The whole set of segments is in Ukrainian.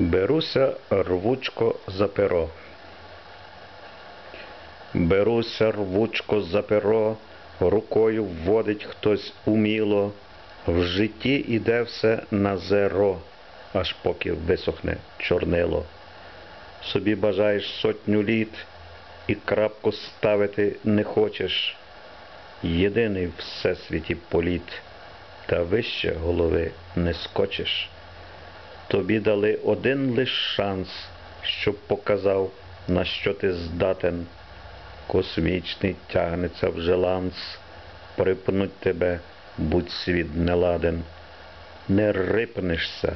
Беруся рвучко за перо. Беруся рвучко за перо, рукою вводить хтось уміло, в житті іде все на зеро, аж поки висохне чорнило. Собі бажаєш сотню літ і крапку ставити не хочеш. Єдиний всесвіті політ, та вище голови не скочиш. Тобі дали один лиш шанс, щоб показав, на що ти здатен. Космічний тягнеться вже ланц, припнуть тебе, будь світ неладен. Не рипнешся,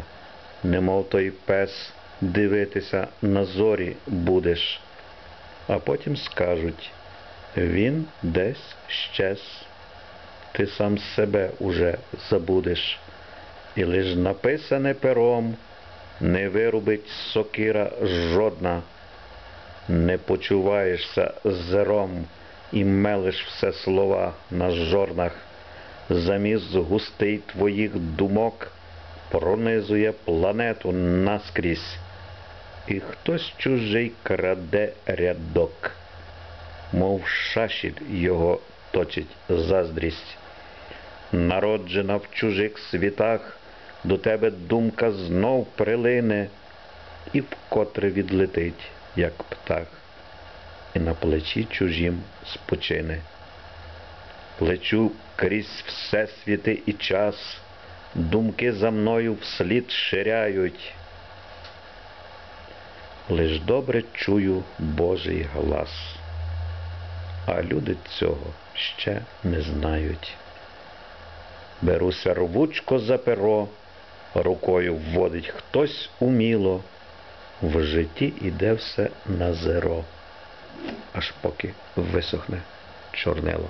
немов той пес, дивитися на зорі будеш, а потім скажуть, він десь щез, ти сам себе уже забудеш. І лиш написане пером не вирубить сокира жодна, не почуваєшся зером і мелиш все слова на жорнах, замість густий твоїх думок пронизує планету наскрізь, і хтось чужий краде рядок, мов шашіль його точить заздрість. Народжена в чужих світах, до тебе думка знов прилине і вкотре відлетить, як птах, і на плечі чужім спочине. Плечу крізь всесвіти і час, думки за мною вслід ширяють. Лиш добре чую Божий глас, а люди цього ще не знають. Беруся рвучко за перо, рукою вводить хтось уміло, в житті іде все на зеро, аж поки висохне чорнило.